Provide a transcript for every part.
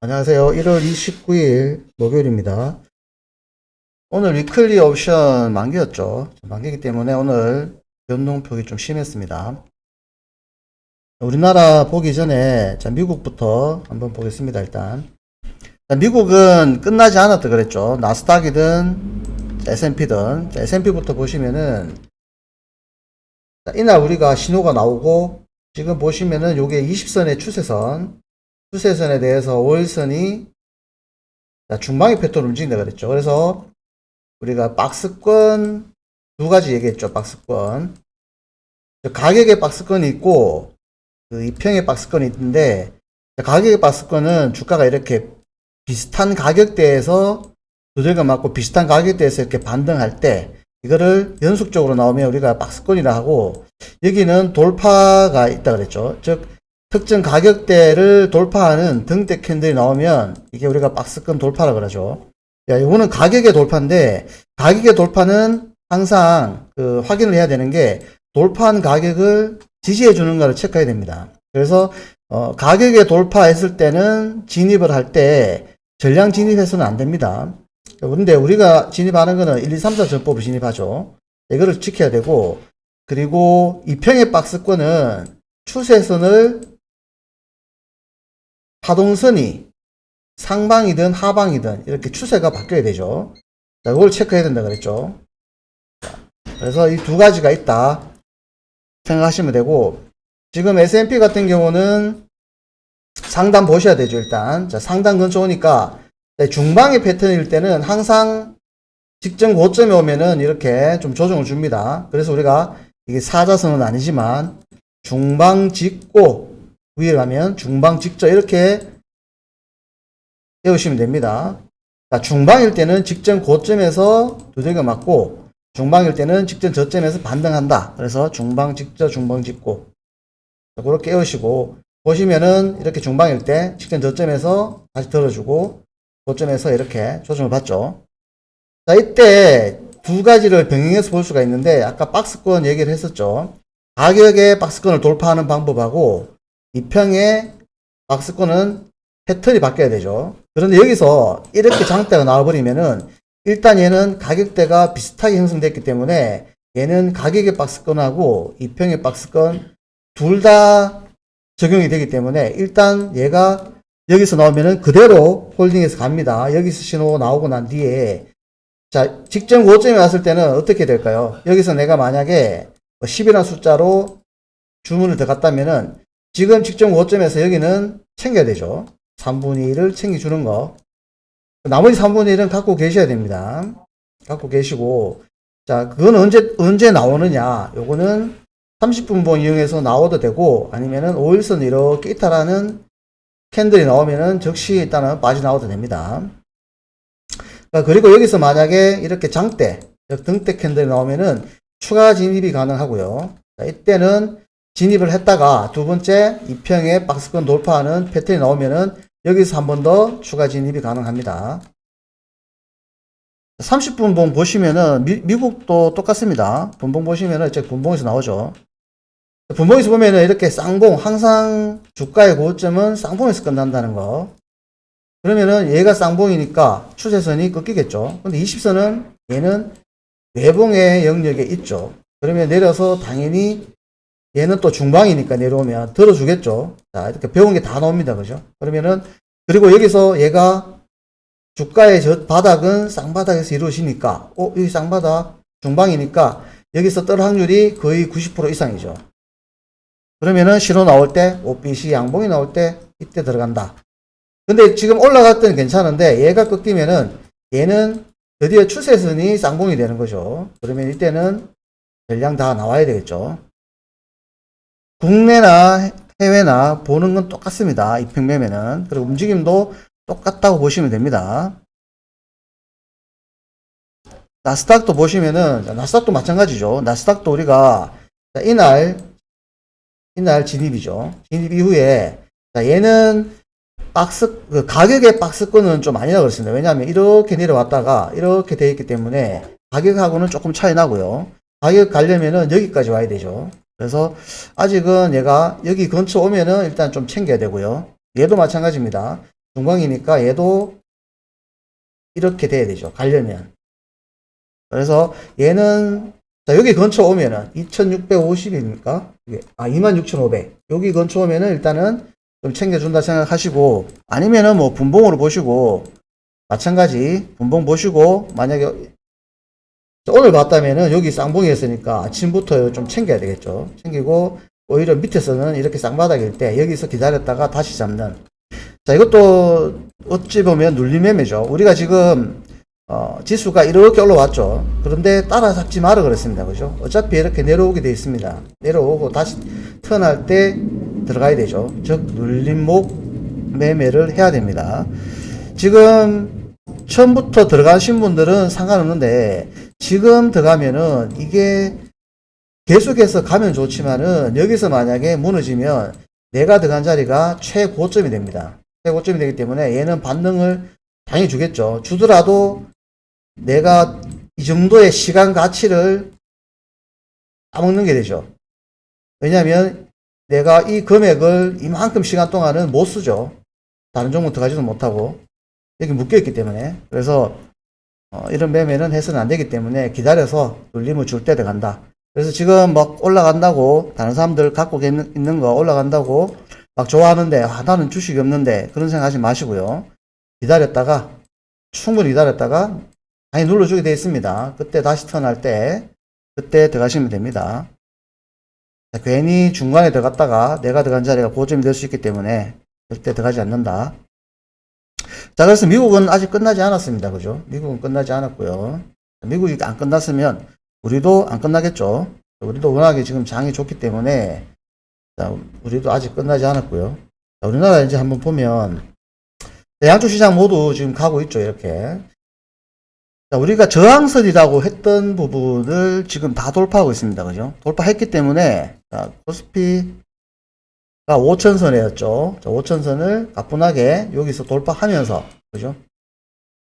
안녕하세요. 1월 29일 목요일입니다. 오늘 위클리 옵션 만기였죠. 만기이기 때문에 오늘 변동폭이 좀 심했습니다. 우리나라 보기 전에 자, 미국부터 한번 보겠습니다. 일단 자, 미국은 끝나지 않았다 그랬죠. 나스닥이든 S&P든 S&P부터 보시면은 자, 이날 우리가 신호가 나오고 지금 보시면은 요게 20선의 추세선 추세선에 대해서 5일선이 중방의 패턴을 움직인다 그랬죠. 그래서 우리가 박스권 두 가지 얘기했죠. 박스권. 가격의 박스권이 있고 그 이평의 박스권이 있는데 가격의 박스권은 주가가 이렇게 비슷한 가격대에서 두들겨 맞고 비슷한 가격대에서 이렇게 반등할 때 이거를 연속적으로 나오면 우리가 박스권이라 하고 여기는 돌파가 있다 그랬죠. 즉 특정 가격대를 돌파하는 등대 캔들이 나오면 이게 우리가 박스권 돌파라 그러죠. 야, 이거는 가격의 돌파인데 가격의 돌파는 항상 그 확인을 해야 되는 게 돌파한 가격을 지지해 주는가를 체크해야 됩니다. 그래서 어, 가격에 돌파했을 때는 진입을 할 때 전량 진입해서는 안 됩니다. 그런데 우리가 진입하는 거는 1, 2, 3, 4 전법을 진입하죠. 이거를 지켜야 되고 그리고 이평의 박스권은 추세선을 파동선이 상방이든 하방이든 이렇게 추세가 바뀌어야 되죠. 자, 이걸 체크해야 된다 그랬죠. 자, 그래서 이 두 가지가 있다 생각하시면 되고 지금 S&P 같은 경우는 상단 보셔야 되죠 일단 자, 상단 근처 오니까 중방의 패턴일 때는 항상 직전 고점에 오면은 이렇게 좀 조정을 줍니다. 그래서 우리가 이게 사자성은 아니지만 중방 직고 위에 가면 중방 직저 이렇게 외우시면 됩니다. 자, 중방일 때는 직전 고점에서 두들겨 맞고 중방일 때는 직전 저점에서 반등한다. 그래서 중방 직저 중방 직고 자, 그렇게 외우시고 보시면은 이렇게 중방일 때 직전 저점에서 다시 들어주고 고점에서 이렇게 조정을 받죠. 자, 이때 두 가지를 병행해서 볼 수가 있는데 아까 박스권 얘기를 했었죠. 가격의 박스권을 돌파하는 방법하고 이평의 박스권은 패턴이 바뀌어야 되죠. 그런데 여기서 이렇게 장대가 나와버리면은 일단 얘는 가격대가 비슷하게 형성됐기 때문에 얘는 가격의 박스권하고 이평의 박스권 둘 다 적용이 되기 때문에 일단 얘가 여기서 나오면은 그대로 홀딩해서 갑니다. 여기서 신호 나오고 난 뒤에 자 직전 고점에 왔을 때는 어떻게 될까요? 여기서 내가 만약에 10이라는 숫자로 주문을 더 갔다면은 지금 직전 고점에서 여기는 챙겨야 되죠. 3분의 1을 챙겨주는 거. 나머지 3분의 1은 갖고 계셔야 됩니다. 갖고 계시고, 자, 그건 언제, 언제 나오느냐. 요거는 30분봉 이용해서 나와도 되고, 아니면은 5일선 이렇게 이탈하는 캔들이 나오면은 즉시 일단은 빠져나와도 됩니다. 자, 그리고 여기서 만약에 이렇게 장대, 등대 캔들이 나오면은 추가 진입이 가능하고요. 자, 이때는 진입을 했다가 두 번째 이평에 박스권 돌파하는 패턴이 나오면은 여기서 한 번 더 추가 진입이 가능합니다. 30분 봉 보시면은 미, 국도 똑같습니다. 분봉 보시면은 이제 분봉에서 나오죠. 분봉에서 보면은 이렇게 쌍봉 항상 주가의 고점은 쌍봉에서 끝난다는 거. 그러면은 얘가 쌍봉이니까 추세선이 꺾이겠죠. 근데 20선은 얘는 외봉의 영역에 있죠. 그러면 내려서 당연히 얘는 또 중방이니까 내려오면 들어주겠죠. 자, 이렇게 배운 게 다 나옵니다. 그죠? 그러면은, 그리고 여기서 얘가 주가의 저 바닥은 쌍바닥에서 이루어지니까, 어, 여기 쌍바닥, 중방이니까 여기서 떨 확률이 거의 90% 이상이죠. 그러면은 신호 나올 때, OBC 양봉이 나올 때, 이때 들어간다. 근데 지금 올라갈 때는 괜찮은데, 얘가 꺾이면은, 얘는 드디어 추세선이 쌍봉이 되는 거죠. 그러면 이때는 전량 다 나와야 되겠죠. 국내나 해외나 보는 건 똑같습니다. 이평매매는. 그리고 움직임도 똑같다고 보시면 됩니다. 나스닥도 보시면은, 나스닥도 마찬가지죠. 나스닥도 우리가, 자, 이날, 이날 진입이죠. 진입 이후에, 자, 얘는 박스, 그 가격의 박스권은 좀 아니라고 그랬습니다. 왜냐하면 이렇게 내려왔다가 이렇게 되어 있기 때문에 가격하고는 조금 차이 나고요. 가격 가려면은 여기까지 와야 되죠. 그래서 아직은 얘가 여기 근처 오면은 일단 좀 챙겨야 되고요. 얘도 마찬가지입니다. 중방이니까 얘도 이렇게 돼야 되죠. 가려면. 그래서 얘는 자, 여기 근처 오면은 2650입니까? 아, 266,500. 여기 근처 오면은 일단은 좀 챙겨준다 생각하시고 아니면은 뭐 분봉으로 보시고 마찬가지 분봉 보시고 만약에 오늘 봤다면은 여기 쌍봉이었으니까 아침부터 좀 챙겨야 되겠죠. 챙기고 오히려 밑에서는 이렇게 쌍바닥일 때 여기서 기다렸다가 다시 잡는. 자, 이것도 어찌 보면 눌림매매죠. 우리가 지금 어, 지수가 이렇게 올라왔죠. 그런데 따라잡지 마라 그랬습니다. 그죠? 어차피 이렇게 내려오게 되어 있습니다. 내려오고 다시 턴할 때 들어가야 되죠. 즉, 눌림목 매매를 해야 됩니다. 지금 처음부터 들어가신 분들은 상관없는데 지금 들어가면은 이게 계속해서 가면 좋지만은 여기서 만약에 무너지면 내가 들어간 자리가 최고점이 됩니다. 최고점이 되기 때문에 얘는 반등을 당연히 주겠죠. 주더라도 내가 이 정도의 시간 가치를 까먹는 게 되죠. 왜냐하면 내가 이 금액을 이만큼 시간 동안은 못 쓰죠. 다른 종목 들어가지도 못하고 여기 묶여 있기 때문에 그래서 어, 이런 매매는 해서는 안 되기 때문에 기다려서 눌림을 줄 때 들어간다. 그래서 지금 막 올라간다고 다른 사람들 갖고 있는, 거 올라간다고 막 좋아하는데 아, 나는 주식이 없는데 그런 생각 하지 마시고요. 기다렸다가 충분히 기다렸다가 많이 눌러주게 되어 있습니다. 그때 다시 턴할 때 그때 들어가시면 됩니다. 자, 괜히 중간에 들어갔다가 내가 들어간 자리가 고점이 될 수 있기 때문에 절대 들어가지 않는다. 자, 그래서 미국은 아직 끝나지 않았습니다. 그죠? 미국은 끝나지 않았고요. 미국이 안 끝났으면 우리도 안 끝나겠죠. 우리도 워낙에 지금 장이 좋기 때문에 자, 우리도 아직 끝나지 않았고요. 자, 우리나라 이제 한번 보면 양쪽 시장 모두 지금 가고 있죠. 이렇게. 자, 우리가 저항선이라고 했던 부분을 지금 다 돌파하고 있습니다. 그죠? 돌파했기 때문에 자, 코스피가 5천선이었죠. 자, 5천선을 가뿐하게 여기서 돌파하면서 그죠?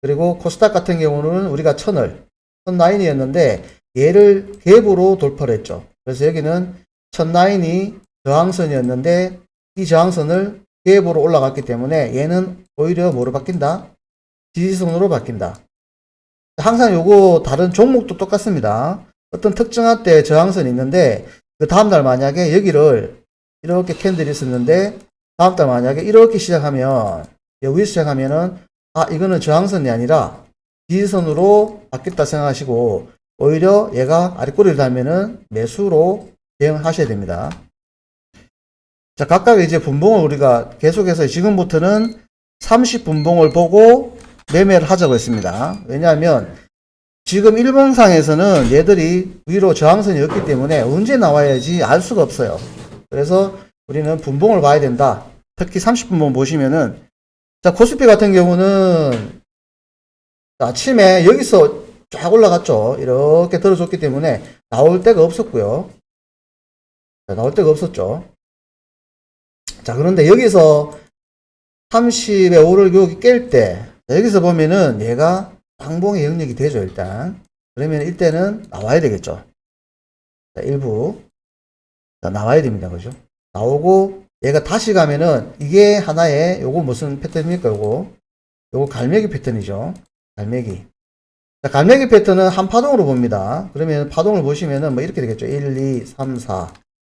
그리고 코스닥 같은 경우는 우리가 천을 천 라인이었는데 얘를 갭으로 돌파를 했죠. 그래서 여기는 천 라인이 저항선이었는데 이 저항선을 갭으로 올라갔기 때문에 얘는 오히려 뭐로 바뀐다? 지지선으로 바뀐다. 항상 요거 다른 종목도 똑같습니다. 어떤 특정한 때 저항선이 있는데 그 다음날 만약에 여기를 이렇게 캔들이 있었는데 다음 달 만약에 이렇게 시작하면 여기 시작하면은 아 이거는 저항선이 아니라 지지선으로 바뀌었다 생각하시고 오히려 얘가 아래꼬리를 달면은 매수로 대응을 하셔야 됩니다. 자 각각 이제 분봉을 우리가 계속해서 지금부터는 30분봉을 보고 매매를 하자고 했습니다. 왜냐하면 지금 일봉상에서는 얘들이 위로 저항선이 없기 때문에 언제 나와야지 알 수가 없어요. 그래서 우리는 분봉을 봐야 된다. 특히 30분봉 보시면은 자 코스피 같은 경우는 아침에 여기서 쫙 올라갔죠. 이렇게 들어줬기 때문에 나올 데가 없었고요. 자, 나올 데가 없었죠. 자 그런데 여기서 30에 5를 여기 깰 때, 여기서 보면은 얘가 항봉의 영역이 되죠, 일단. 그러면 이때는 나와야 되겠죠. 자, 일부. 자, 나와야 됩니다. 그죠? 나오고, 얘가 다시 가면은, 이게 하나의, 요거 무슨 패턴입니까, 요거? 요거 갈매기 패턴이죠. 갈매기. 자, 갈매기 패턴은 한 파동으로 봅니다. 그러면 파동을 보시면은 뭐 이렇게 되겠죠. 1, 2, 3, 4.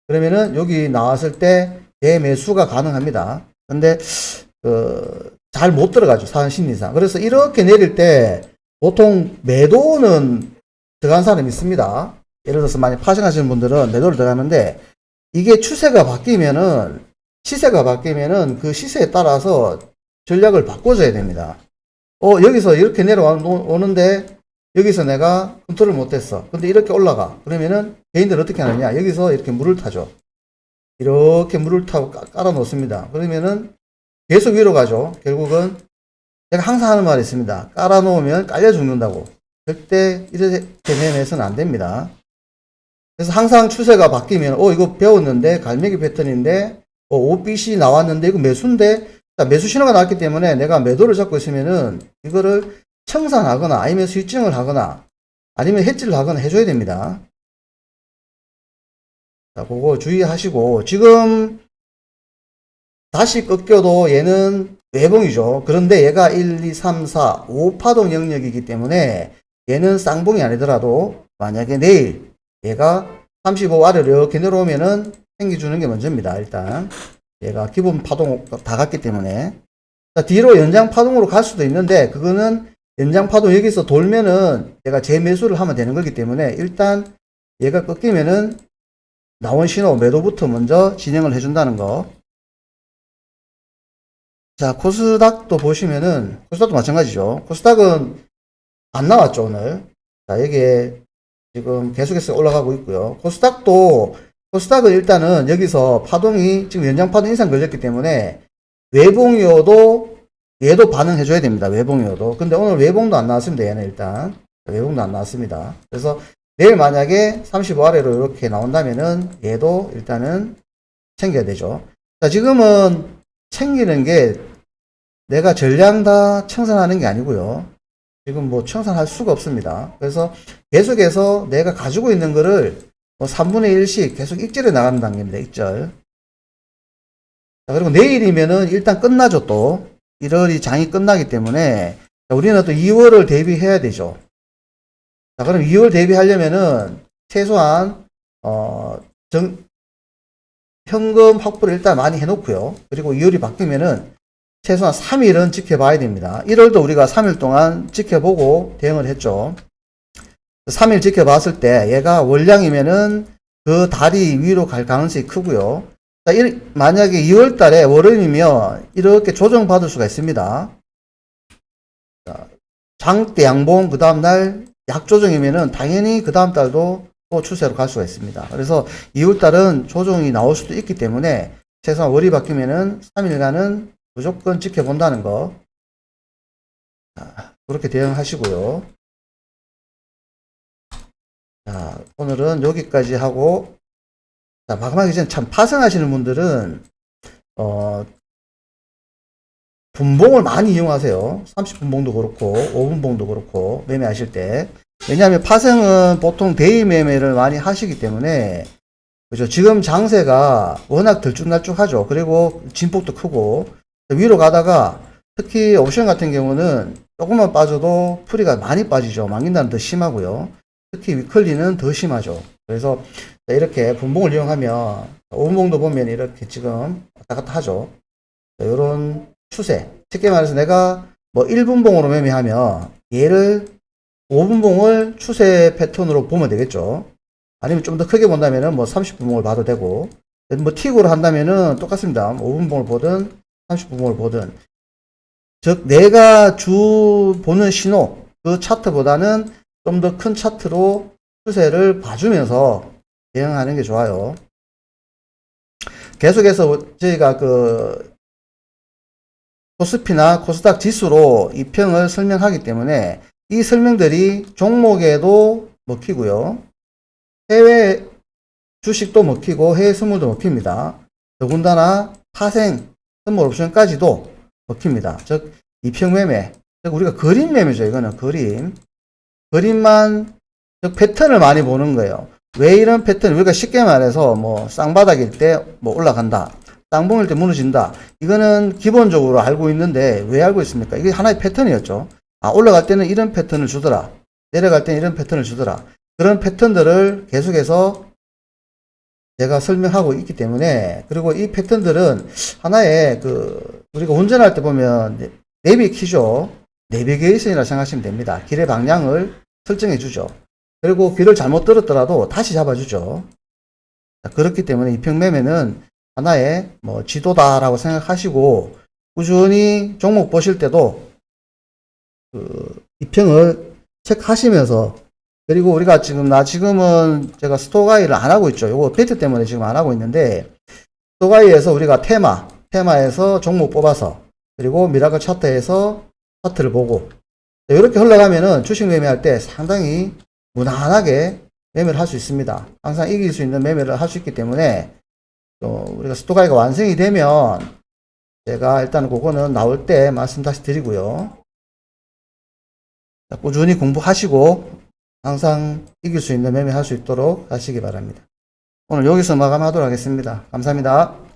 그러면은 여기 나왔을 때 대매수가 가능합니다. 근데 그, 잘 못 들어가죠. 사는 심리상. 그래서 이렇게 내릴 때 보통 매도는 들어간 사람이 있습니다. 예를 들어서 많이 파생하시는 분들은 매도를 들어가는데 이게 추세가 바뀌면은 시세가 바뀌면은 그 시세에 따라서 전략을 바꿔줘야 됩니다. 어, 여기서 이렇게 내려오는데 여기서 내가 컨트롤 못했어. 근데 이렇게 올라가. 그러면은 개인들 어떻게 하느냐. 여기서 이렇게 물을 타죠. 이렇게 물을 타고 깔아 놓습니다. 그러면은 계속 위로 가죠. 결국은 제가 항상 하는 말이 있습니다. 깔아 놓으면 깔려 죽는다고. 절대 이렇게 매매해서는 안 됩니다. 그래서 항상 추세가 바뀌면 어 이거 배웠는데 갈매기 패턴인데 어 OBC 나왔는데 이거 매수인데 자, 매수 신호가 나왔기 때문에 내가 매도를 잡고 있으면은 이거를 청산하거나 아니면 수익증을 하거나 아니면 해지를 하거나 해줘야 됩니다. 자, 그거 주의하시고 지금 다시 꺾여도 얘는 외봉이죠. 그런데 얘가 1, 2, 3, 4, 5파동 영역이기 때문에 얘는 쌍봉이 아니더라도 만약에 내일 얘가 35 아래로 이렇게 내려오면은 생겨주는 게 먼저입니다. 일단 얘가 기본 파동 다 갔기 때문에 자, 뒤로 연장 파동으로 갈 수도 있는데 그거는 연장 파동 여기서 돌면은 얘가 재매수를 하면 되는 거기 때문에 일단 얘가 꺾이면은 나온 신호 매도부터 먼저 진행을 해준다는 거. 자, 코스닥도 보시면은, 코스닥도 마찬가지죠. 코스닥은 안 나왔죠, 오늘. 자, 여기에 지금 계속해서 올라가고 있고요. 코스닥도, 코스닥은 일단은 여기서 파동이 지금 연장 파동 이상 걸렸기 때문에 외봉이어도 얘도 반응해 줘야 됩니다. 외봉이어도. 근데 오늘 외봉도 안 나왔습니다. 얘는 일단. 외봉도 안 나왔습니다. 그래서 내일 만약에 35 아래로 이렇게 나온다면은 얘도 일단은 챙겨야 되죠. 자, 지금은 챙기는 게 내가 전량 다 청산하는 게 아니고요. 지금 뭐 청산할 수가 없습니다. 그래서 계속해서 내가 가지고 있는 거를 뭐 3분의 1씩 계속 익절해 나가는 단계입니다. 익절. 자, 그리고 내일이면은 일단 끝나죠 또. 1월이 장이 끝나기 때문에 자, 우리는 또 2월을 대비해야 되죠. 자, 그럼 2월 대비하려면은 최소한 어, 정, 현금 확보를 일단 많이 해놓고요. 그리고 2월이 바뀌면은 최소한 3일은 지켜봐야 됩니다. 1월도 우리가 3일 동안 지켜보고 대응을 했죠. 3일 지켜봤을 때 얘가 월량이면은 그 달이 위로 갈 가능성이 크고요. 만약에 2월 달에 월요일이면 이렇게 조정받을 수가 있습니다. 자, 장대 양봉 그 다음 날 약조정이면은 당연히 그 다음 달도 또 추세로 갈 수가 있습니다. 그래서 2월 달은 조정이 나올 수도 있기 때문에 최소한 월이 바뀌면은 3일간은 무조건 지켜본다는 거. 자, 그렇게 대응하시고요. 자, 오늘은 여기까지 하고, 자, 마감하기 전에 참 파생하시는 분들은, 어, 분봉을 많이 이용하세요. 30분봉도 그렇고, 5분봉도 그렇고, 매매하실 때. 왜냐하면 파생은 보통 대의 매매를 많이 하시기 때문에, 그죠. 지금 장세가 워낙 들쭉날쭉하죠. 그리고 진폭도 크고, 위로 가다가 특히 옵션 같은 경우는 조금만 빠져도 풀이가 많이 빠지죠. 망긴다는 더 심하고요. 특히 위클리는 더 심하죠. 그래서 이렇게 분봉을 이용하면 오분봉도 보면 이렇게 지금 왔다 갔다 하죠. 이런 추세. 쉽게 말해서 내가 뭐 1분봉으로 매매하면 얘를 5분봉을 추세 패턴으로 보면 되겠죠. 아니면 좀 더 크게 본다면은 뭐 30분봉을 봐도 되고 뭐 틱으로 한다면은 똑같습니다. 5분봉을 보든 30분봉을 보든 즉 내가 주 보는 신호 그 차트보다는 좀 더 큰 차트로 추세를 봐주면서 대응하는 게 좋아요. 계속해서 저희가 그 코스피나 코스닥 지수로 이 평을 설명하기 때문에 이 설명들이 종목에도 먹히고요. 해외 주식도 먹히고 해외 선물도 먹힙니다. 더군다나 파생 선물 옵션까지도 먹힙니다. 즉 이평 매매, 즉 우리가 그림 매매죠. 이거는 그림. 그림만 즉 패턴을 많이 보는 거예요. 왜 이런 패턴? 우리가 쉽게 말해서 뭐 쌍바닥일 때 뭐 올라간다. 쌍봉일 때 무너진다. 이거는 기본적으로 알고 있는데 왜 알고 있습니까? 이게 하나의 패턴이었죠. 아, 올라갈 때는 이런 패턴을 주더라. 내려갈 때는 이런 패턴을 주더라. 그런 패턴들을 계속해서 제가 설명하고 있기 때문에 그리고 이 패턴들은 하나의 그 우리가 운전할 때 보면 내비 키죠. 내비게이션이라 생각하시면 됩니다. 길의 방향을 설정해 주죠. 그리고 길을 잘못 들었더라도 다시 잡아주죠. 자, 그렇기 때문에 이평매매는 하나의 뭐 지도다라고 생각하시고 꾸준히 종목 보실 때도 그 이평을 체크하시면서 그리고 우리가 지금 나 지금은 제가 스토가이를 안 하고 있죠. 요거 배트 때문에 지금 안 하고 있는데 스토가이에서 우리가 테마 테마에서 종목 뽑아서 그리고 미라클 차트에서 차트를 보고 이렇게 흘러가면은 주식 매매할 때 상당히 무난하게 매매를 할 수 있습니다. 항상 이길 수 있는 매매를 할 수 있기 때문에 또 우리가 스토가이가 완성이 되면 제가 일단 그거는 나올 때 말씀 다시 드리고요. 자, 꾸준히 공부하시고 항상 이길 수 있는 매매 할 수 있도록 하시기 바랍니다. 오늘 여기서 마감하도록 하겠습니다. 감사합니다.